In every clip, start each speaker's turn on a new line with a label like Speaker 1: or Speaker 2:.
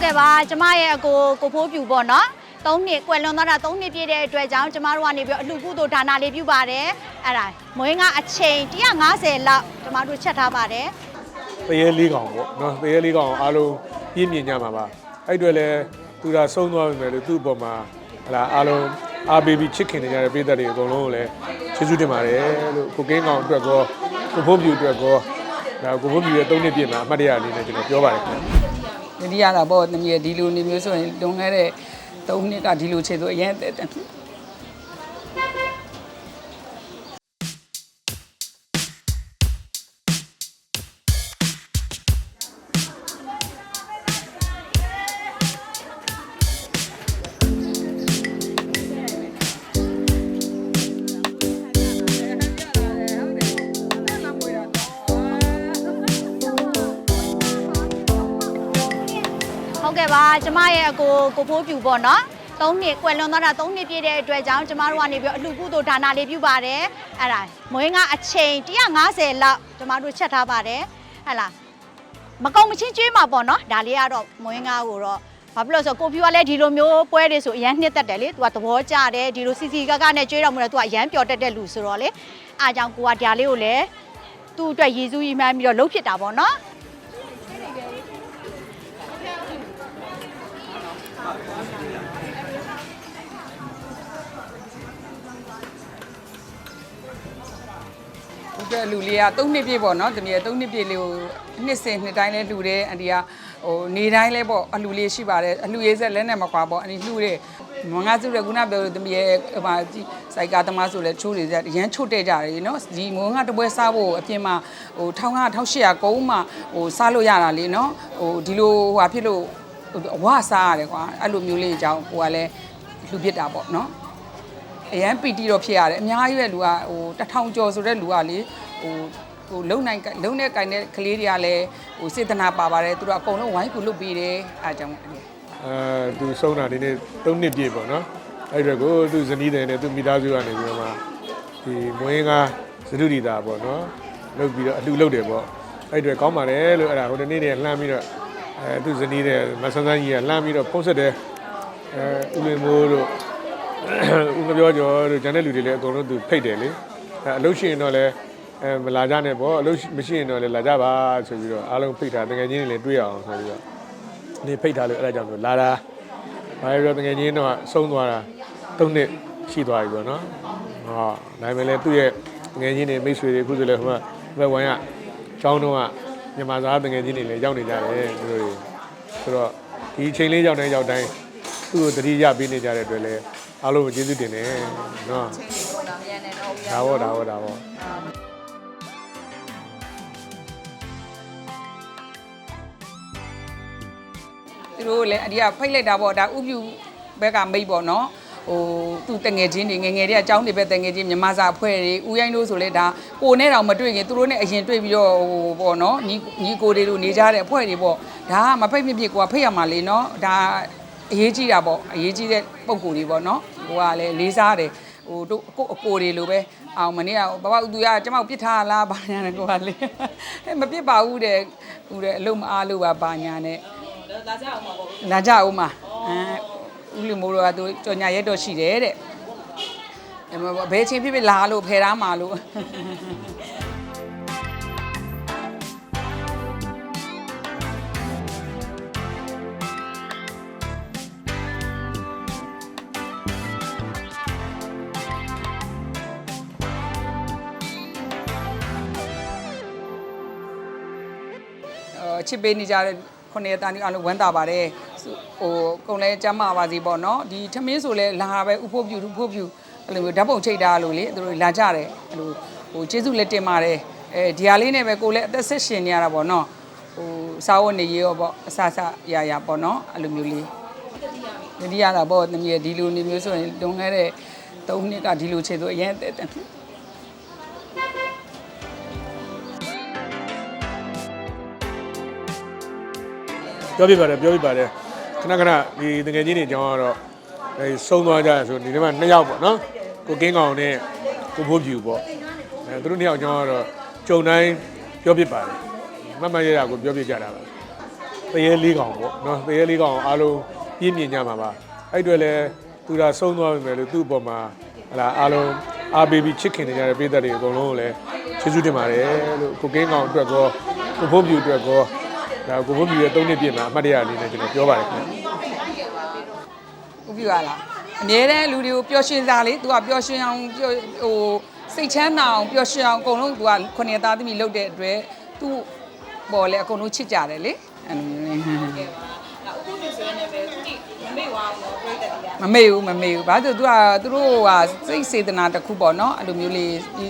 Speaker 1: ဟုတ်ကဲ့ပါကျမရဲ့အကိုကိုဖိုးပြူပေါ့နော်၃နှစ်ကွယ်လွန်သွားတာ၃နှစ်ပြည့်တဲ့အတွက်ကြောင့်ကျမတို့ကနေပြီးတော့အလှကုသိုလ်ဒါနာလေးပြုပါတယ်အဲ့ဒါမွေးငါအချိန်150လောက်ကျမတို့ချက်ထားပါတယ်
Speaker 2: တရေလေးကောင်ပေါ့နော်တရေလေးကောင်အားလုံးပြင်းပြင်းကြမှာပါအဲ့အတွေလည်းသူကဆုံးသွားပြီမယ်လို့သူ့အပေါ်မှာဟလာအားလုံးအားပေးပြီးချစ်ခင်နေကြတဲ့ပြည်သက်တွေအကုန်လုံးကိုလည်းကျေးဇူးတင်ပါတယ်လို့ကိုကင်းကောင်အတွက်ကောကိုဖို့ပြူအတွက်ကောဒါကိုဖို့ပြူရဲ့၃နှစ်ပြည့်မှာအမှတ်တရအနေနဲ့ကျွန်တော်ပြောပါတယ်ခင်ဗျ
Speaker 3: တတိယတာပေါ့တမီးဒီလိုနေမျိုးဆိုရင်လွန်ခဲ့တဲ့၃နှစ်ကဒီလိုခြေဆိုအရင်
Speaker 1: ဟုတ်ကဲ့ပါကျမရဲ့အကိုကိုဖိုးပြူပေါ့နော်၃နှစ်ကွယ်လွန်သွားတာ၃နှစ်ပြည့်တဲ့အတွက်ကြောင့်ကျမတို့ကနေပြီးတော့အလှကုသိုလ်ဒါနာလေးပြုပါတယ်အဲ့ဒါမွေးငါအချိန်150လောက်ကျမတို့ချက်ထားပါတယ်ဟဲ့လားမကုံမချင်းကျွေးမှာပေါ့နော်ဒါလေးကတော့မွေးငါကိုတော့ဘာဖြစ်လို့လဲဆိုတော့ကိုဖြူကလည်းဒီလိုမျိုးပွဲတွေဆိုအရန်နှစ်သက်တယ်လေသူကသဘောကျတယ်ဒီလိုစီစီကကနဲ့ကျွေးတော်မူတယ်သူကအရန်ပျော်တတ်တဲ့လူဆိုတော့လေအားကြောင့်ကိုကဒါလေးကိုလည်းသူ့အတွက်ရည်စူးရည်မှန်းပြီးတော့လှုပ်ဖြစ်တာပေါ့နော်
Speaker 3: ဒီကလူလေးက၃နှစ်ပြည့်ပေါ့နော်တမီး၃နှစ်ပြည့်လေးကိုနှစ်စဉ်နှစ်တိုင်းလဲလှူတယ်အန်တီကဟိုနေတိုင်းလဲပေါ့အလှူလေးရှိပါတယ်အလှူရေးဆက်လက်နဲ့မကွာပေါ့အန်တီလှူတယ်မငါစုရခုနပြောလို့တမီးရဲ့ဟိုမှာဒီစိုက်ကာသမားဆိုလဲချိုးနေကြရမ်းချို့တဲ့ကြတယ်နော်ဒီမုံငါတပွဲစားဖို့အပြင်မှာဟို1500 1800ကုန်းမှဟိုစားလို့ရတာလေနော်ဟိုဒီလိုဟိုဖြစ်လို့အဝစားရတယ်ကွာအဲ့လိုမျိုးလေးအကြောင်းကိုကလည်းလှူဖြစ်တာပေါ့နော်အရန်ပီတီတော့ဖြစ်ရတယ်အများကြီးပဲလူကဟိုတထောင်ကျော်ဆိုတဲ့လူကလေ ဟိုဟိုလုံနိုင်လုံနဲ့ကင်တဲ့ကလေးတွေကလည်းဟိုစေတနာပါပါတယ်သူတို့အကုန်လုံးဝိုင်းကူလွတ်ပေးတယ်အားကြောင့်
Speaker 2: အဲသူဆုံးတာဒီနေ့၃နှစ်ပြည့်ပေါ့နော်အဲ့ဒီတော့ကိုသူဇနီးတယ်နဲ့သူမိသားစုကနေပြီးတော့မှဒီမွေးငါသဒုရီတာပေါ့နော်လုပ်ပြီးတော့အလှလုပ်တယ်ပေါ့အဲ့ဒီတော့ကောင်းပါတယ်လို့အဲ့ဒါဟိုတနေ့တည်းလှမ်းပြီးတော့အဲသူဇနီးတယ်မဆန်းဆန်းကြီးကလှမ်းပြီးတော့ဖုန်းဆက်တယ်အဲဦးလင်မိုးတို့ဦးမပြောကျော်တို့ဂျန်တဲ့လူတွေလည်းအကုန်လုံးသူဖိတ်တယ်လေအဲအလုပ်ရှိရင်တော့လည်း အဲမလာကြနဲ့ပေါ့အလုပ်မရှိရင်တော့လည်းလာကြပါဆိုပြီးတော့အားလုံးဖိတ်တာတကယ်ချင်းတွေလည်းတွေ့ရအောင်ဆိုပြီးတော့နေဖိတ်ထားလို့အဲ့ဒါကြောင့်လို့လာတာဘာလို့တကယ်ချင်းတော့ဆုံးသွားတာ၃နှစ်ရှိသွားပြီပေါ့နော်ဟောဒါပေမဲ့လည်းသူ့ရဲ့တကယ်ချင်းတွေမိတ်ဆွေတွေအခုဆိုလည်းဟိုကဘက်ဝိုင်းကကျောင်းတော့ကမြန်မာသားတကယ်ချင်းတွေလည်းရောက်နေကြတယ်သူတို့တွေဆိုတော့ဒီအချိန်လေးရောက်တိုင်းရောက်တိုင်းသူ့ကိုတတိယပေးနေကြတဲ့အတွက်လည်းအားလုံးကိုကျေးဇူးတင်တယ်နော်ဒါဘောဒါဘောဒါဘော
Speaker 3: သူတို့လည်းအဒီကဖိတ်လိုက်တာပေါ့ဒါဥပြူဘက်ကမိတ်ပေါ့နော်ဟိုသူတငယ်ချင်းတွေငယ်ငယ်တွေကအကြောင်းတွေပဲတငယ်ချင်းမြန်မာစာအဖွဲ့တွေဥရိုင်းလို့ဆိုလဲဒါကိုနဲ့တောင်မတွေ့ခင်သူတို့နဲ့အရင်တွေ့ပြီးတော့ဟိုပေါ့နော်ညီညီကိုတွေတို့နေကြတဲ့အဖွဲ့တွေပေါ့ဒါကမဖိတ်မဖြစ်ကိုကဖိတ်ရမှာလေနော်ဒါအရေးကြီးတာပေါ့အရေးကြီးတဲ့ပုံကိုယ်တွေပေါ့နော်ဟိုကလည်းလေးစားတယ်ဟိုတို့ကိုအကိုတွေလိုပဲအောင်မနေ့ကဘဘသူကကျမကိုပြစ်ထားလားဘာညာနဲ့ကိုကလေမပြစ်ပါဘူးတဲ့ဟိုတဲ့အလုံးမအားလို့ပါဘာညာနဲ့ လာကြအောင်ပါပေါ့လာကြအောင်ပါအဲဦးလူမိုးတို့ကသူကြော်ညာရက်တော့ရှိတယ်တဲ့အဲမဘယ်ချင်းဖြစ်ဖြစ်လာလို့ဖယ်သားမှာလို့အချစ်ပေးနေကြတဲ့ ခုနှစ်ရက်တန်းဒီအားလုံးဝမ်းသာပါတယ်ဟိုကုံလဲကျမ်းမာပါစေပေါ့နော်ဒီထမင်းဆိုလဲလာပဲဥဖို့ပြူဥဖို့ပြူအဲ့လိုမျိုးဓာတ်ပုံချိတ်တာလို့လေသူတို့လာကြတယ်အဲ့လိုဟိုကျေးဇူးလက်တင်ပါတယ်အဲဒီဟာလေးနဲ့ပဲကိုလည်းအသက်ဆက်ရှင်နေရတာပေါ့နော်ဟိုစားဝတ်နေရေးရောပေါ့အဆအဆရရပေါ့နော်အဲ့လိုမျိုးလေးတတိယတာပေါ့တမီးဒီလိုနေမျိုးဆိုရင်လွန်ခဲ့တဲ့၃နှစ်ကဒီလိုခြေဆိုအရင်
Speaker 2: ပြောပြပါတယ်ပြောပြပါတယ်ခဏခဏဒီတကယ်ချင်းတွေအကြောင်းကတော့အဲဆုံးသွားကြရဆိုဒီနေ့မှနှစ်ယောက်ပေါ့နော်ကိုကင်းကောင်နဲ့ကိုဖိုးပြူပေါ့အဲသူတို့နှစ်ယောက်အကြောင်းကတော့ကြုံတိုင်းပြောပြပါတယ်မတ်မတ်ရရကိုပြောပြကြတာပါတရေလေးကောင်ပေါ့နော်တရေလေးကောင်အားလုံးပြည့်မြင်ကြမှာပါအဲ့အတွေလည်းသူဒါဆုံးသွားပြီမယ်လို့သူ့အပေါ်မှာဟလာအားလုံးအားပေးပြီးချစ်ခင်နေကြတဲ့ပြည်သက်တွေအကုန်လုံးကိုလည်းကျေးဇူးတင်ပါတယ်လို့ကိုကင်းကောင်အတွက်ကောကိုဖို့ပြူအတွက်ကော ဒါကိုဖို့ပြူရဲ့၃နှစ်ပြည့်မှာအမှတ်တရအနေနဲ့ကျွန်တော်ပြောပါတယ်ခင်ဗျ
Speaker 3: ဥပြရလားအမြဲတမ်းလူတွေကိုပျော်ရွှင်စားလေ तू ကပျော်ရွှင်အောင်ပျော်ဟိုစိတ်ချမ်းသာအောင်ပျော်ရွှင်အောင်အကုန်လုံး तू ကခုနှစ်သားသမီးလုပ်တဲ့အတွက် तू ပေါ်လေအကုန်လုံးချစ်ကြတယ်လေအဲ့လိုမျိုးလေမမေ့ဘူးမမေ့ဘူးဘာလို့ तू ကသူတို့ကစိတ်စေတနာတစ်ခုပေါ့နော်အဲ့လိုမျိုးလေးဒီ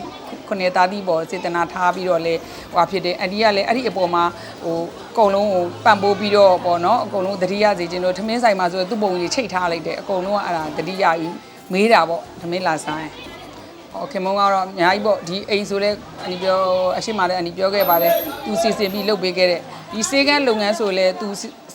Speaker 3: ခုနှစ်သားသမီးပေါ်စေတနာထားပြီးတော့လေဟိုဖြစ်တယ်အန်ဒီကလည်းအဲ့ဒီအပေါ်မှာဟိုအကုန်လုံးဟိုပံ့ပိုးပြီးတော့ပေါ့နော်အကုန်လုံးသတိရစေခြင်းတို့ထမင်းဆိုင်မှာဆိုသူ့ပုံကြီးချိတ်ထားလိုက်တယ်အကုန်လုံးကအဲ့ဒါသတိရပြီးမေးတာပေါ့ထမင်းလာဆိုင်ဟောခင်မုံကတော့အများကြီးပေါ့ဒီအိမ်ဆိုလဲအနီပြောအရှိမလည်းအနီပြောခဲ့ပါတယ်သူစီစဉ်ပြီးလုပ်ပေးခဲ့တဲ့ဒီစေကန်းလုပ်ငန်းဆိုလဲသူ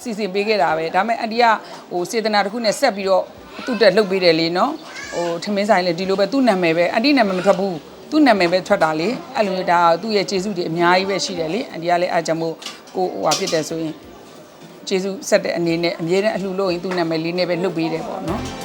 Speaker 3: စီစဉ်ပေးခဲ့တာပဲဒါပေမဲ့အန်တီကဟိုစေတနာတစ်ခုနဲ့ဆက်ပြီးတော့သူ့တက်လုပ်ပေးတယ်လေနော်ဟိုထမင်းဆိုင်လဲဒီလိုပဲသူ့နာမည်ပဲအန်တီနာမည်မထွက်ဘူး သူ့နာမည်ပဲထွက်တာလေအဲ့လိုမျိုးဒါသူ့ရဲ့ကျေးဇူးတွေအများကြီးပဲရှိတယ်လေအန်တီကလည်းအားကြောင့်မို့ကိုဟိုဟာဖြစ်တယ်ဆိုရင်ကျေးဇူးဆက်တဲ့အနေနဲ့အမြဲတမ်းအလှူလို့ရင်သူ့နာမည်လေးနဲ့ပဲလုပ်ပေးတယ်ပေါ့နော်